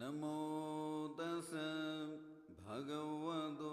नमो दश भगवतो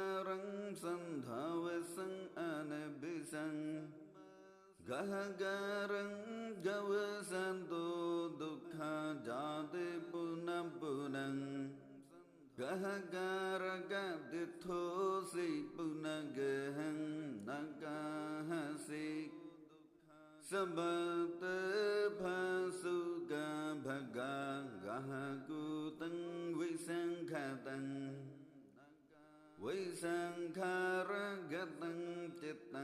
စာရံသံသာဝစံအနဘိစံဂဟဂရံဂဝစံတုဒုက္ခဇာတိပုဏ္ဏပုဏ္ဏံဂဟကာရကတိသောစိပုဏ္ဏဂဟံနက ဝိသံခာရဂတံจิตတံ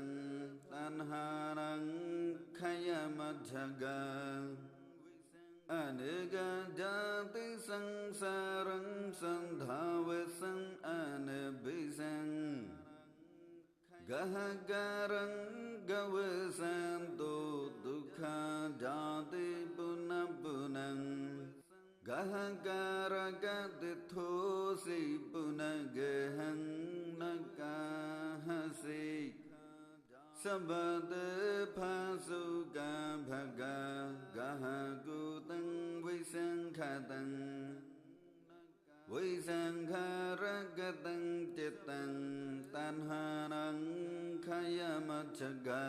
တဏ္ဟာရံခယမ စိသဗ္ဗတေဖန်စုကံဘဂဂဟကုတံဝိသံခတံဝိသံခရကတံจิตတံတဏ္ဟာရံခယမချဂာ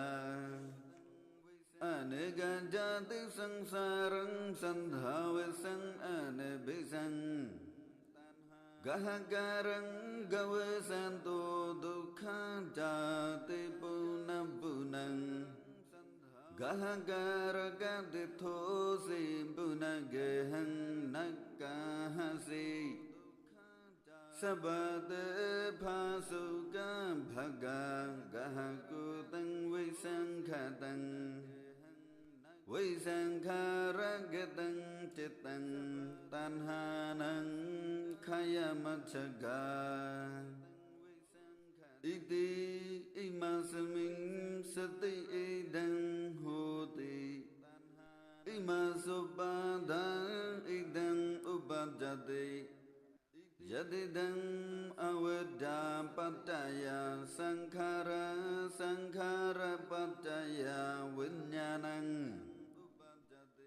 အနိကံဇာတိသံစာရံသံသာဝေသံအနိဘိသံဂဟကရံဂဝေသံတောဒုက္ခဓာတိပုဏ္ဏပုဏ္ဏံဂဟကရကတိသောစိပုဏ္ဏဂဟံနကဟစိသဗ္ဗတေဖာစုကံဘဂံဂဟကုတံဝိသံ ခတံဝိသံခာရကတံจิตတံတဏ္ဟာနံခယမချဂာဣတိဣမစမိန်စတိဣဒံဟောတိဣမစုပါဒံဣဒံဥပဒ္ဒတိယတိတံအဝဒ္ဓပတ္တယသံခါရသံခါရပတ္တယဝိညာဏံ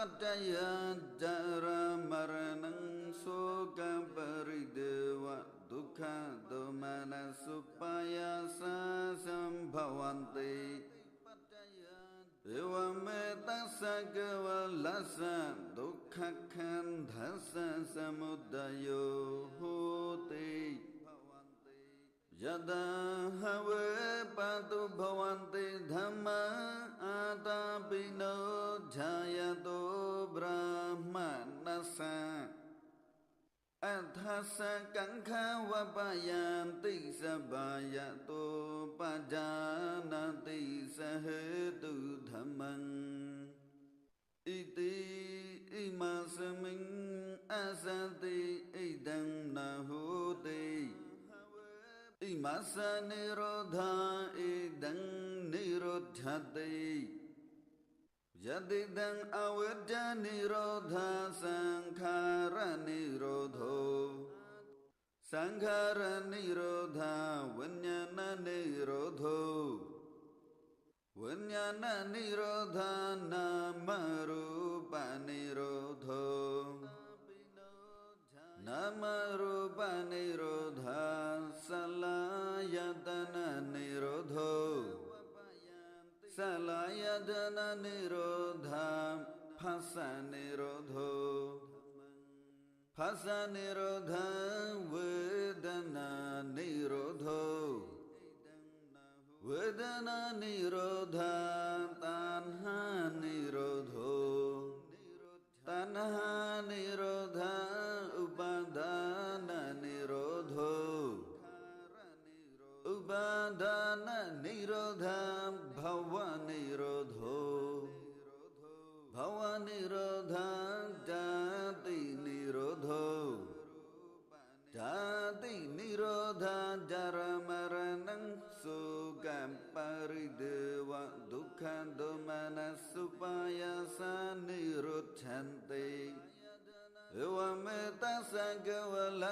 တိပတ္တယဓာရမရဏံသောကပရိဒေဝဒုက္ခဒေမနစုပ ယသသံဘဝန္တိဧဝမေတ္သကဝလသဒုက္ခခန္ဓာသသမုဒယောဟောတိယတဟဝေပတုဘဝန္တိဓမ္မာအာတာပိနောဈာယတောဗြဟ္မနသံအထသကံခဝပယံတိသဗ္ဗယတောပဒာနာတိသဟေတုဓမ္မံဣတိဣမသမိန်အသတိဣဒံနဟောတိ ဣမသနိရောဓာဣဒံနိရော ဓတိယတိတံအဝိဒ္ဓနိရောဓသံခါ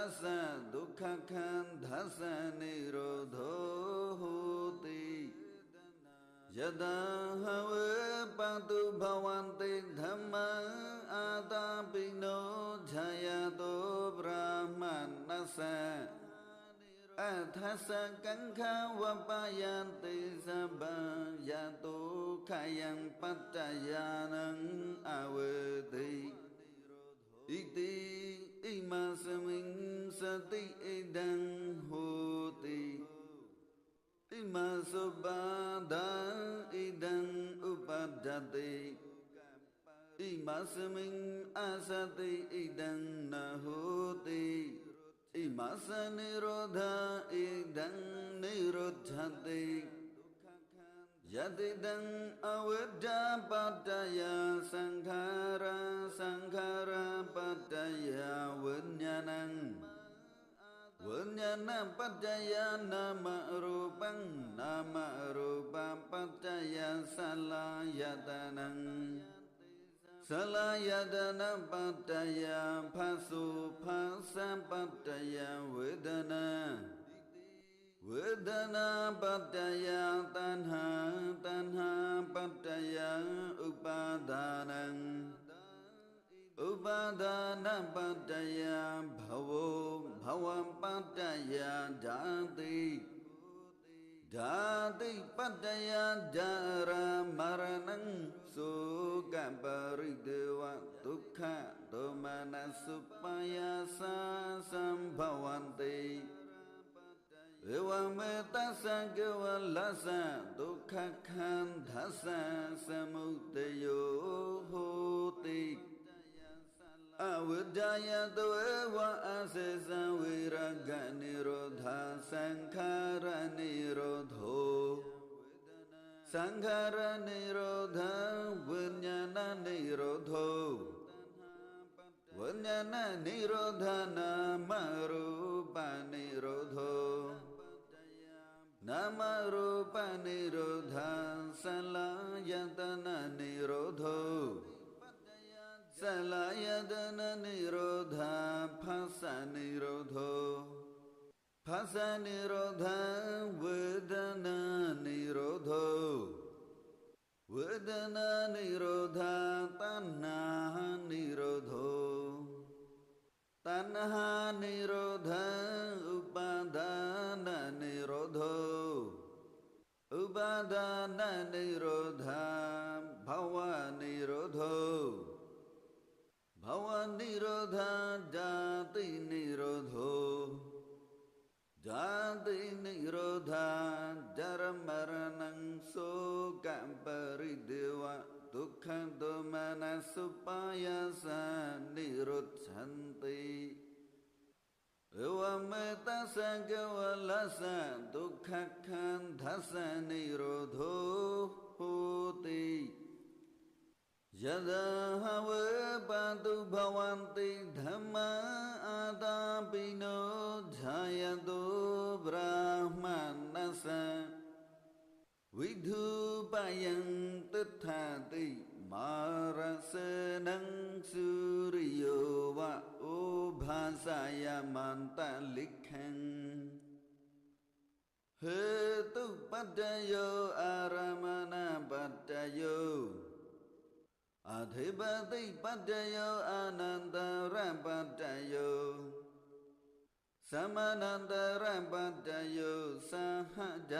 ဝလသံဒုက္ခခန္ဓာသံនិရောဓောဟောတိယတံဟဝေပတုဘဝန္တိဓမ္မံအာတာပိနောဈာယတောဗြဟ္မဏသံအထသကံခဝပယံတိသဗ္ဗံယတောခယံပတ္တယာနံအဝေတိဣတိဣ မသမိန်စတိဣဒံဟောတိဣမသုပါဒံဣဒံဥပဒတိဣမသမိန်အသတိဣဒံနဟောတိဣမသနိရောဓဣဒံနိရောဓတိ ယတိတံအဝိဒ္ဓပတ္တယသံခါရသံခါရပတ္တယဝိညာဏံဝိညာဏပတ္တယနာမရူပံနာမရူပပတ္တယသလာယတနံသလာယတနပတ္တယဖသုဖသံပတ္တယဝေဒနာ ဝေဒနာပတ္တယတဏ္ဍာတဏ္ဍာပတ္တယဥပါဒါနံဥပါဒါနပတ္တယဘဝဘဝပတ္တယဓာတိဓာတိပတ္တယဓာရမရဏံသုကပရိဒေဝဒုက္ခဒုမနစုပယသသံဘဝန္တိ ဧဝမေတ္သံကဝလသံဒုက္ခခ န္ဓာသံသမုဒယောဟောတိအဝိဒ္ဒယတောဧဝအစေသံဝေရဂနိရောဓသံခါရနိရောဓောသံခါရနိရောဓဝိညာဏနိရောဓောဝိညာဏနိရောဓနာမရူပနိရောဓောနာမရူပနိရောဓသလာယတနာနိရောဓောသလာယတနာနိရောဓဖသနိရောဓောဖသနိရောဓဝေဒနာနိရောဓောဝေဒနာနိရောဓတဏ္ဏာနိရောဓောတဏ္ဏာနိရောဓဥ निरोध भवनिरोध जातिनिरोधो। जातिनिरोध जरमरणं शोकपरिदेव दुःखदुमनसुपायस निरुच्छन्ति မရဏံသောကံပရိဒေဝဒုက္ခဒေမနစုပါယသနိရောဓံတိဧဝမေတ္သံကဝလသံဒုက္ခခန္ဓာသနိရောဓောဟောတိယတဟဝေပတုဘဝန္တိဓမ္မာအာတာပိနောဈာယတုဗြဟ္မဏသံဝိဓုပယံတထတိမာရစနံစုရိယောဝဩ ဘာသယမန္တလိခံဟေတုပတ္တယောအာရမဏပတ္တယောအဓိပတိပတ္တယောအာနန္တရပတ္တယောသမဏန္တရပတ္တယုသဟဒ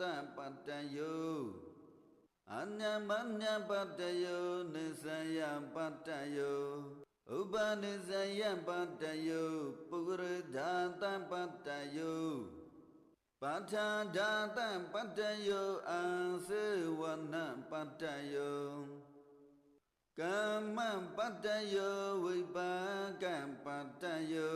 တပတ္တယုအညမညပတ္တယုနိစ္စယပတ္တယု ဥပနိစ္စယပတ္တယုပုဂရဓာတပတ္တယုပါဋ္ဌာဓာတပတ္တယုအံစေဝနပတ္တယုကမ္မပတ္တယုဝိပါကံပတ္တယု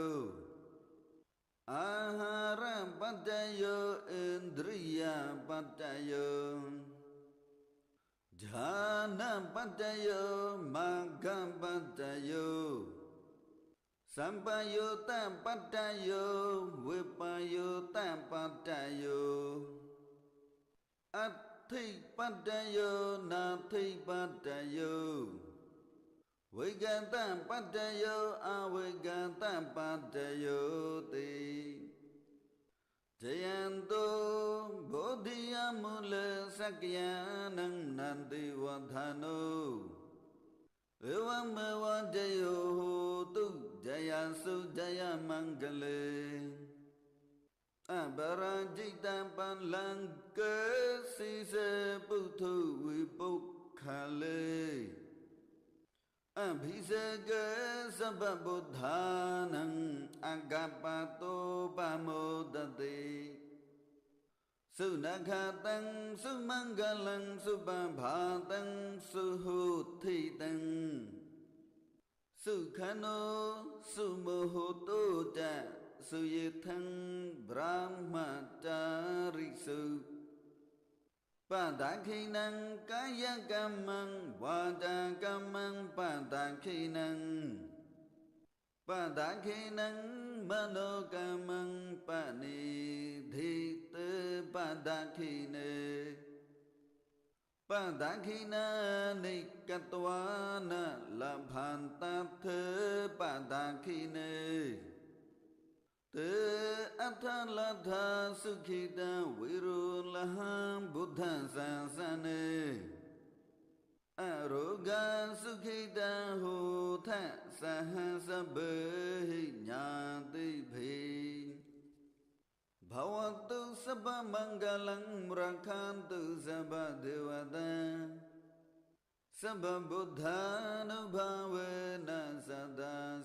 အာဟာရပတ္တယုဣန္ဒြိယပတ္တယုဌာ နပတ္တယုမဂ္ဂပတ္တယုသံပယုတပတ္တယုဝိပယုတပတ္တယုအထိပတ္တယုနာထိပတ္တယုဝိကတံပတ္တယောအဝိကတံပတ္တယောတိဇယံတော ဘောဓိယမူလသက္ကယနံနန္တိဝဌာနုဧဝမေ ဝတယောတုဇယသုဇယမံဂလေအဘရာจิตံပံလံကေစီစေပုထုဝိပုခ္ခလေအဘိစကသဗ္ဗဗုဒ္ဓာနံအဂပတောပမောတတိသုနခတံသုမင်္ဂလံသုပဘာတံသုဟုထိတံသုခနောသုမဟုတောတသုယေထံဗြဟ္မတာရိစုပတခိနံကာယကမ္မံဝါဒကမ္မံပတခိနံ ပတခိနံမနောကမ္မံပနိဓိတေပတခိနေပတခိနာနိကတဝနာလ ഭ န္တထေပတခိနေတေအထလထာသုခိတံဝေရုလဟံဘုဒ္ဓံသံသနေအရောဂသုခိတံဟော ထသဟံစဘေဟိညာတိဖေဘဝတုစဗမင်္ဂလံရခန္တုစဗဒေဝတံသဗ္ဗဗုဒ္ဓ ानु ဘာဝေနသတ္တ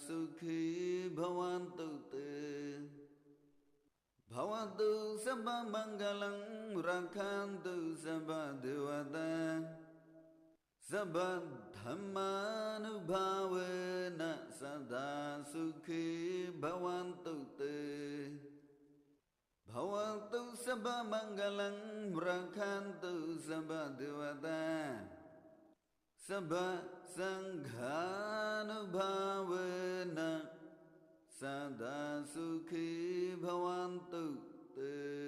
သုခိဘဝန္တုတေဘဝတုသဗ္ဗမင်္ဂလံရခန္တုသဗ္ဗဒေဝတံ သဗ္ဗဓမ္မာ ानु ဘာဝေနသတ္တသုခိဘဝန္တုတေဘဝတုသဗ္ဗမင်္ဂလံရခန္တုသဗ္ဗဒေဝတံသဗ္ဗသံဃာနုဘာဝေနသန္တာစုခိဘဝန္တုတေ